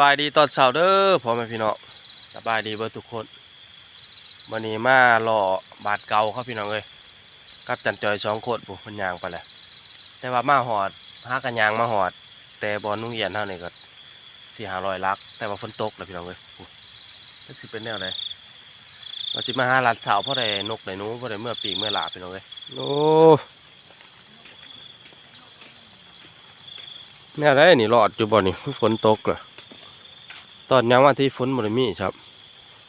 บายดีตอนเช้าเด้อพ่อแม่พี่น้องสบายดีเบิดทุกคนวันนี้มารอบาดเก่าครับพี่น้องเลยกับจันจอยสองคนปุ๊มันยางไปแหละแต่ว่ามาหอดหากันยางมาหอด แต่บอลนุ่งเยียนเท่านี้ก็สี่ห้าร้อยลัก แต่ว่าฝนตกเลยพี่น้องเลยนี่คือเป็นแนวไหนเราจิมาหาลัดเสาเพราะได้นกได้หนูเพราะได้เมื่อปีเมื่อหลาพี่น้องเลยโอ้แนี่ยได้นี่รอดอยู่บ่นี่ฝนตกเหรอ ตอนนี้วันที่ฝนบ่ได้มีครับ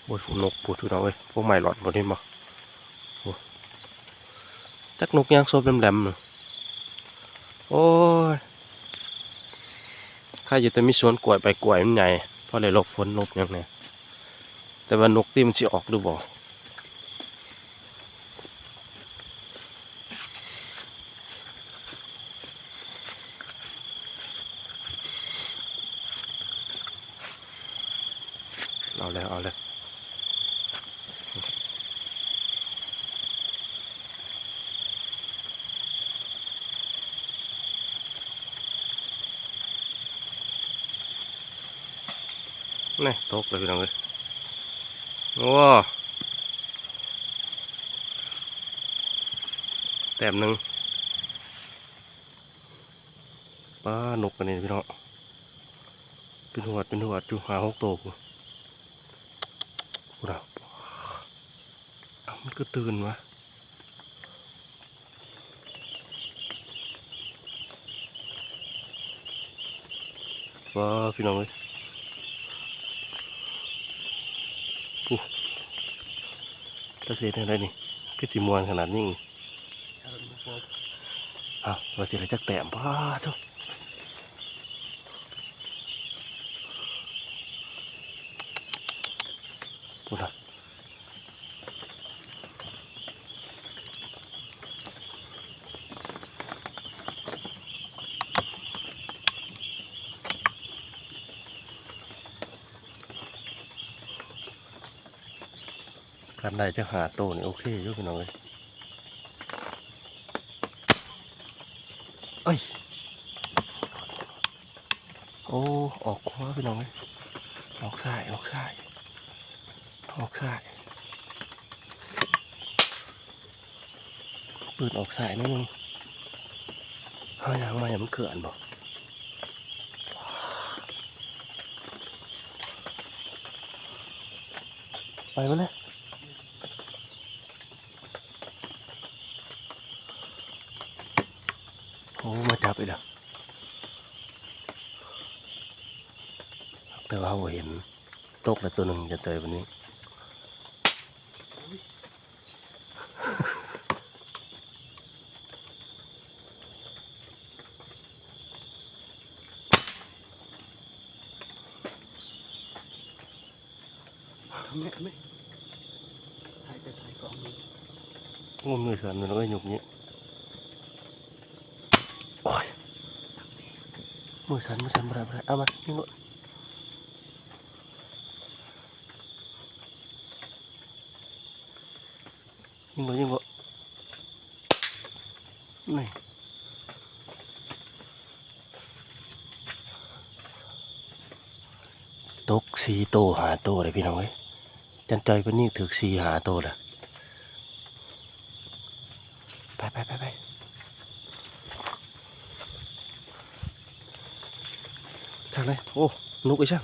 โอ้ยฝนนกปูดทุกน้องเอ้ยพวกใหม่หลอดบ่ได้บ่โอ้จักนกยางโซบแหลมๆโอ้ยข้าอยู่แต่มีสวนกล้วยไปกล้วยมันใหญ่เพราะได้หลบฝนหลบหยังเนี่ยแต่ว่านกที่มันสิออกหรือบ่ เอาเลยเอาเลยนี่ตกเลยพี่น้องเอ้ยโอ้แต้มหนึ่งป้านกกันนี่พี่น้องเป็นหัวดเป็นหัวดอยู่หาหกตัว กูกูดาวเอ้ามันก็ตื่นวะว้าพี่น้องเอ้ยตะเกียบอะไรนี่ก็สีมวนขนาดนี้อ้าวเราจะได้จักแต้มป้าทุก พูดนะการได้จะหาโตนี่โอเคอยู่พี่น้องเลยเอ้ย โอ้ ออกขวาพี่น้องเลยออกซ้ายออกซ้าย ออกซ้ายปืนออกซ้ายนิดนึงเฮ้ยยังมาอย่ามันเกินบอกไปมาเลยโอ้มาจับอีกแล้วแต่ว่าเราเห็นตกแล้วตัวหนึ่งจะเจอวันนี้ ไม่ไม่ใครจะใส่กล่องนี้งมมือสั่นมันก็หยุกนี้โอ้ยมือสั่นมือ จันจอยเป็นนี่ถือสีหาโตเลยไปไปไปไปทางไหนโอ้นกไอ้ช่าง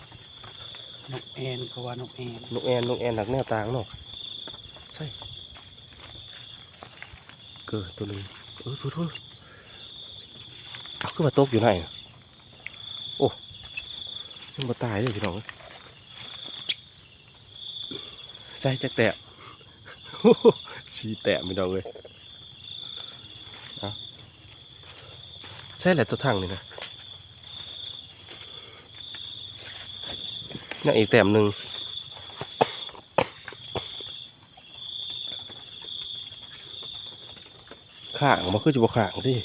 นกแอนเขาว่านกแอนนกแอนนกแอนหลักแนวต่างเนาะใช่เกิดตัวหนึงเออทุทุเอาขึ้นมาตกอยู่ไหนน่ะโอ้ยังมาตายเลยพี่น้องเอ้ยใส่จักแตะสีแตะพี่น้องเลยใช่แหละตัวทางนี่นะนี่อีกแต้มหนึ่งข้างมันคือจะบ่ข้างที่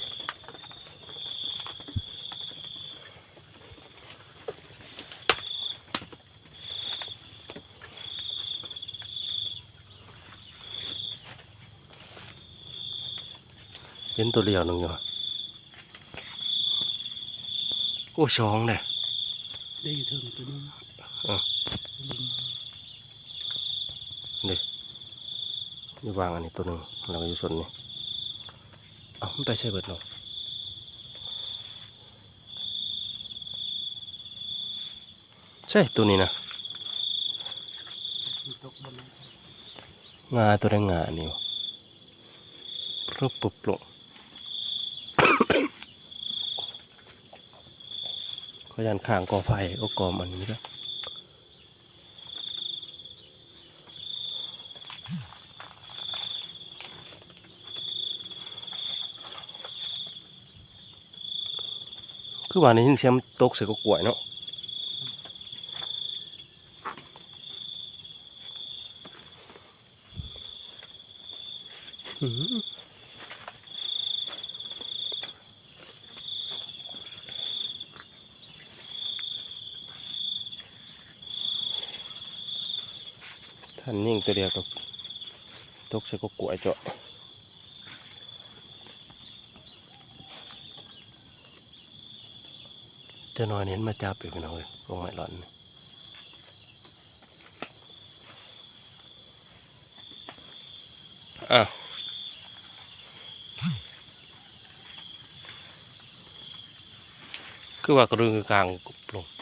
ห็นตัวเดียวหนึงอยู่โอ้สองเลยได้อยู่เทิงตัวนี้อะอยู่วางอันนี้ตัวหนึ่งแล้วก็อยู่ส่วนนี้เอ้ามันไปใช่เบิดเนาะใช่ตัวนี้นะมันตกบนนั้นงาตัวได้งานี่วะปุ๊บปุ๊บลง ก็ยันข้างกอไฟก็กอมอันนี้แล้วคือว่าในยินเสียงตกใส่ก็กล้วยเนาะอื้อ หือท่านยิ่งตัวเดียวกับตกใส่ก็กล้วยเจาะจะนอนเห็นมาจับอีกพี่น้องเลยกงไม้หล่อนอ้าวคือว่ากระดึงกลางกลง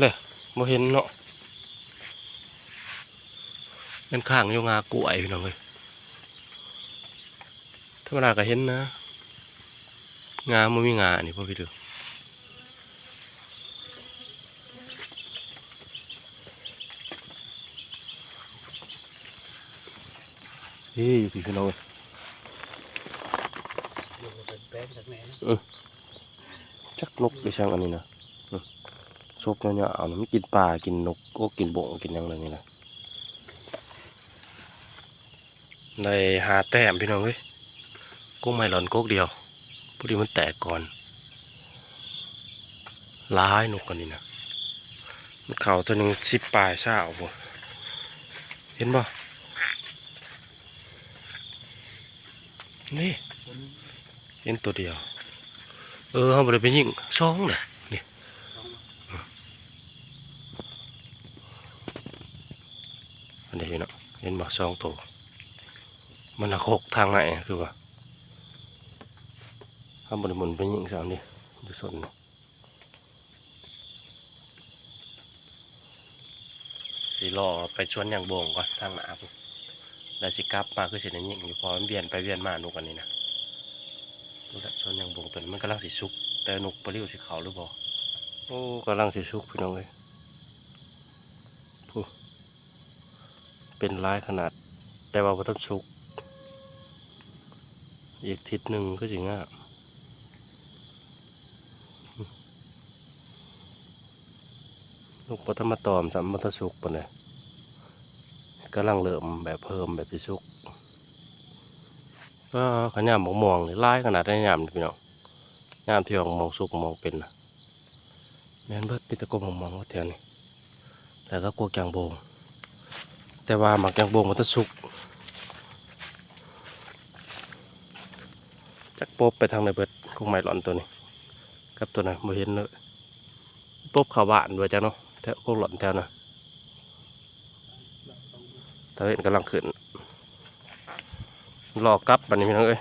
เอาเลยบ่เห็นเนาะเป็นข้างโยงากล้วยพี่น้องเลยธรรมดาก็เห็นนะ งามันมีงานี่พ่อพี่ดูเฮ้ยอยู่พี่น้องเอ้ยอยู่เป็นแป้งจากไหนนะจักนกไปช่างอันนี้นะอืม ซบเนี่ยเอานะมันกินปลากินนกโอ้กินบงกินยังไรนี่นะได้หาแต้มพี่น้องเอ้ยกุ้งไม่หล่อนกุ๊กเดียวพอดีมันแตกก่อนร้ายนกกันนี่นะมันเข่าตัวหนึ่งสิบปลายเศร้าบ่เห็นบ่นี่ตัวนี้เห็นตัวเดียว เออเขาบ่ได้ไปยิงสองน่ะนี่ สอง อันนี้ เห็นบ่สองตัวมันละโคกทางไหนคือว่าเขาบ่ได้หมุนไปยิงสามนี่ดูสนนี่สิรอไปชวนอย่างโบงก่อนทางหนาพุ่นแล้วสิกลับมาคือสิได้ยิงอยู่พอมันเวียนไปเวียนมานุกันนี้นะดูแลวชวนอย่างโบงตัวนี้มันกำลังสิสุกแต่หนุกปลิวสิเขาวหรือบ่โอ้กำลังสิสุกพี่น้องเลยผู้ เป็นร้ายขนาด แต่ว่าบ่ต้องสุก อีกทิศหนึ่งก็สิงามลูกปัทมาตอมสัมมัทสุกปะเนี่ยกำลังเริ่มแบบเพิ่มแบบสิสุกก็ขยามมองมองๆนี่ร้ายขนาดได้ยามนี่พี่น้องยามที่ออกมองสุกมองเป็นนะแม่นเบิดปิตะโกมองมองว่าแถวนี้แล้วก็กลัวแกงโบง แต่ว่าหมักแกงโบงมันจะสุกจักปบไปทางไหนเบิดคงไม่หลอนตัวนี้กับตัวนั้นบ่เห็นเลยปบข่าวบ้านด้วยจ้ะเนาะแถวคงหลอนแถวนะตะเวนกำลังขึ้นรอกลับบันนี้พี่น้องเอ้ย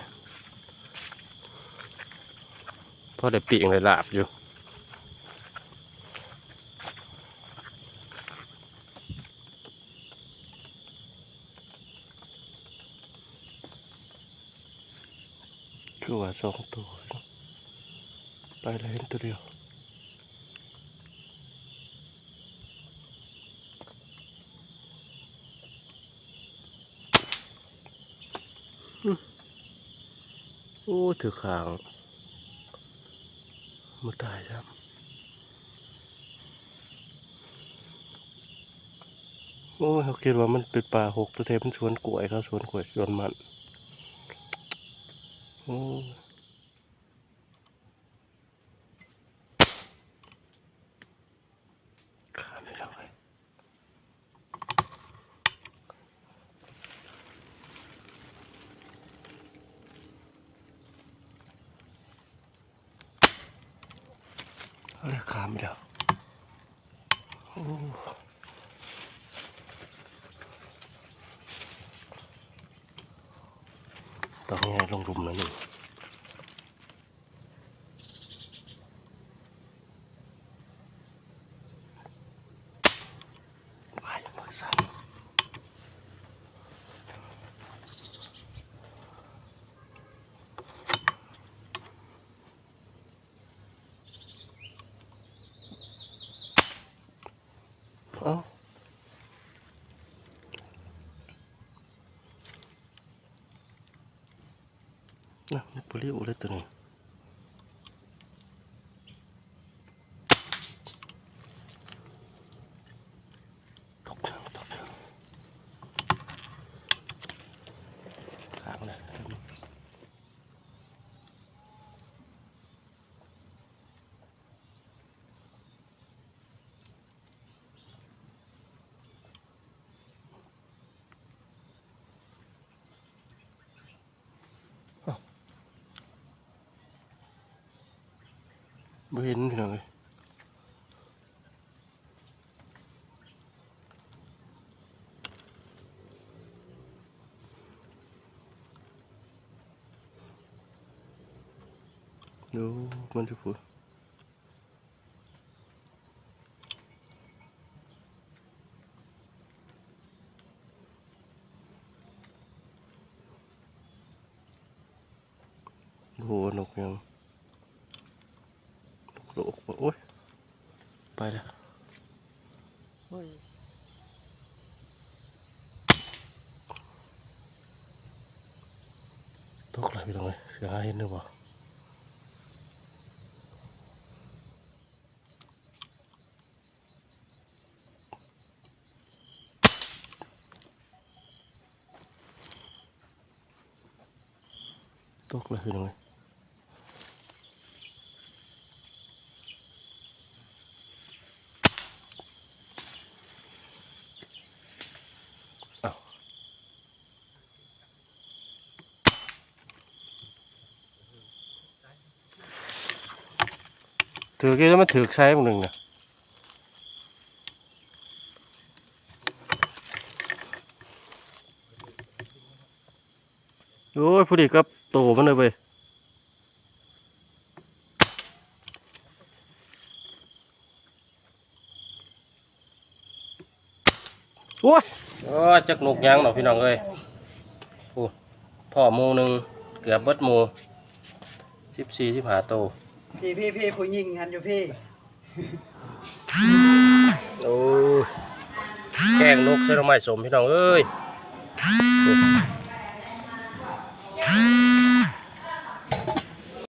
พอได้ปีกเลยลาบอยู่คือว่า สองตัวไปเลยเห็นตัวเดียวโอ้ถือขางมาตายครับโอ้เขาคิดว่ามันเป็นป่าหกตัวเทมันสวนกล้วยเขาสวนกล้วยสวนมันโอ้ามอีกแล้วโอ้ ต้องให้ลงรุมแล้วนี่ไปมือสั่นเอ้า น่ะนี่ปุริอุเลยตัวนี้ตกเถอะตกเถอะข้างเลยตัวนี้ ไม่เห็นพี่น้องเลยดูมันจะพูดดูนกยังนกโลกโอ้ยไปแล้ว เฮ้ย ตกเลยพี่น้องเลยเสือหาเห็นหรือเปล่าตกเลยพี่น้องเลย ถือกี่แล้วมันถือใช้หนึ่งนะโอ้ยพอดีกับโตมันเลยเว้ยโอ้ยโอ้ยจักนกยางดอกพี่น้องเอ้ยโอ้พ่อหมูหนึ่งเกือบเบิดหมูสิบสี่สิบห้าโต พี่พี่พี่ผู้หญิงหันอยู่พี่โอ้แข้งนกเส้นไม้สมพี่น้องเอ้ย